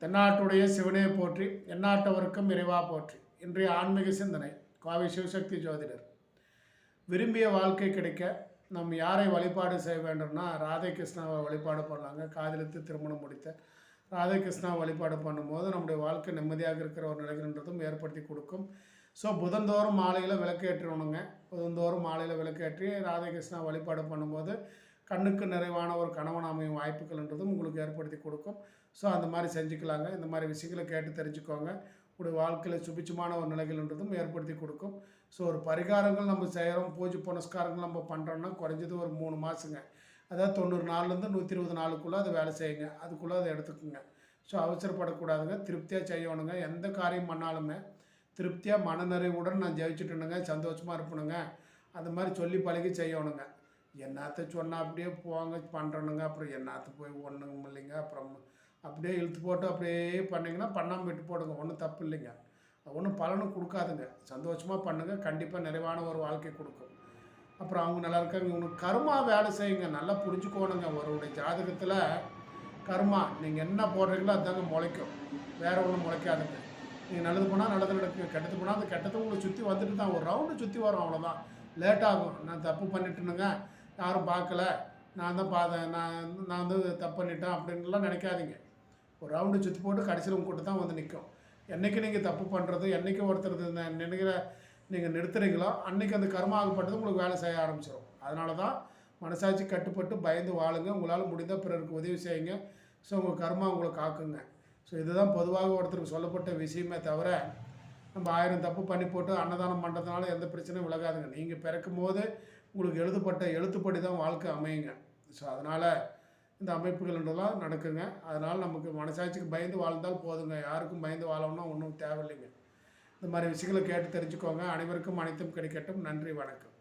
தென்னாட்டுடைய சிவனே போற்றி எந்நாட்டவருக்கும் இறைவா போற்றி. இன்றைய ஆன்மீக சிந்தனை கோவை சிவசக்தி ஜோதிடர். விரும்பிய வாழ்க்கை கிடைக்க நம் யாரை வழிபாடு செய்ய வேண்டும்னா ராதை கிருஷ்ணாவை வழிபாடு பண்ணாங்க காதலித்து திருமணம் முடித்த ராதை கிருஷ்ணா வழிபாடு பண்ணும்போது நம்முடைய வாழ்க்கை நிம்மதியாக இருக்கிற ஒரு நிலைகள்ன்றதும் ஏற்படுத்தி கொடுக்கும். ஸோ புதந்தோறும் மாலையில் விளக்கேற்றணுங்க. புதந்தோறும் மாலையில் விளக்கேற்றி ராதை கிருஷ்ணா வழிபாடு பண்ணும்போது கண்ணுக்கு நிறைவான ஒரு கணவன் அமையும் வாய்ப்புகள்ன்றதும் உங்களுக்கு ஏற்படுத்தி கொடுக்கும். ஸோ அந்த மாதிரி செஞ்சுக்கலாங்க. இந்த மாதிரி விஷயங்களை கேட்டு தெரிஞ்சுக்கோங்க. உங்களுடைய வாழ்க்கையில் சுபிச்சமான ஒரு நிலைகள்ன்றதும் ஏற்படுத்தி கொடுக்கும். ஸோ ஒரு பரிகாரங்கள் நம்ம செய்கிறோம் பூஜை புனஸ்காரங்கள் நம்ம பண்ணுறோம்னா குறைஞ்சது ஒரு மூணு மாதங்க அதாவது தொண்ணூறு நாள்லேருந்து நூற்றி இருபது நாளுக்குள்ளே அதை வேலை செய்யுங்க. அதுக்குள்ளே அதை எடுத்துக்கோங்க. ஸோ அவசரப்படக்கூடாதுங்க. திருப்தியாக செய்யணுங்க. எந்த காரியம் பண்ணாலுமே திருப்தியாக மனநிறைவுடன் நான் ஜெயிச்சுட்டுனுங்க. சந்தோஷமாக இருப்பணுங்க அந்த மாதிரி சொல்லி பழகி செய்யணுங்க. என்னத்த சொன்னால் அப்படியே போங்க பண்ணுறணுங்க அப்புறம் என்னத்த போய் ஒன்றுங்க இல்லைங்க. அப்புறம் அப்படியே இழுத்து போட்டு அப்படியே பண்ணிங்கன்னா பண்ணாமல் விட்டு போடுங்க. ஒன்றும் தப்பு இல்லைங்க. ஒன்றும் பலனும் கொடுக்காதுங்க. சந்தோஷமாக பண்ணுங்கள் கண்டிப்பாக நிறைவான ஒரு வாழ்க்கை கொடுக்கும். அப்புறம் அவங்க நல்லா இருக்காங்க. இவனுக்கு கருமா வேலை செய்யுங்க. நல்லா புரிஞ்சுக்கோணுங்க. அவருடைய ஜாதகத்தில் கருமா நீங்கள் என்ன போடுறீங்களோ அதுதாங்க முளைக்கும். வேற ஒன்றும் முளைக்காதுங்க. நீங்கள் நல்லது போனால் நல்லது நடக்கும் கெட்டது போனால் அந்த கெட்டது. உங்களை சுற்றி வந்துட்டு தான். ஒரு ரவுண்டு சுற்றி வரும். அவ்வளோதான் லேட் ஆகும். நான் தப்பு பண்ணிட்டுனுங்க. யாரும் பார்க்கல. நான் தான் பார்த்தேன் நான் நான் வந்து தப்பு பண்ணிட்டேன் அப்படின்லாம் நினைக்காதீங்க. ஒரு ரவுண்டு சுற்றி போட்டு கடைசியில் உங்ககிட்ட தான் வந்து நிற்கும் என்றைக்கு நீங்கள் தப்பு பண்ணுறது என்றைக்கு ஒருத்தர் நினைக்கிற நீங்கள் நிறுத்துறீங்களோ அன்றைக்கி அந்த கர்மா ஆகப்பட்டது உங்களுக்கு வேலை செய்ய ஆரம்பிச்சிடும் அதனால தான் மனசாட்சி கட்டுப்பட்டு பயந்து வாழுங்க. உங்களால் முடிந்த பிறருக்கு உதவி செய்யுங்க. ஸோ உங்கள் கர்மா உங்களை காக்குங்க. ஸோ இதுதான் பொதுவாக ஒருத்தருக்கு சொல்லப்பட்ட விஷயமே தவிர நம்ம ஆயிரம் தப்பு பண்ணி போட்டு அன்னதானம் பண்ணுறதுனால எந்த பிரச்சனையும் விலகாதுங்க. நீங்கள் பிறக்கும் போது உங்களுக்கு எழுதப்பட்ட எழுத்துப்படி தான் வாழ்க்கை அமையுங்க. ஸோ அதனால் இந்த அமைப்புகள்ன்றதெல்லாம் நடக்குங்க. அதனால் நமக்கு மனசாட்சிக்கு பயந்து வாழ்ந்தால் போதுங்க. யாருக்கும் பயந்து வாழணும்னா ஒன்றும் தேவையில்லைங்க. இந்த மாதிரி விஷயங்களை கேட்டு தெரிஞ்சுக்கோங்க. அனைவருக்கும் அனைத்தும் கிடைக்கட்டும். நன்றி வணக்கம்.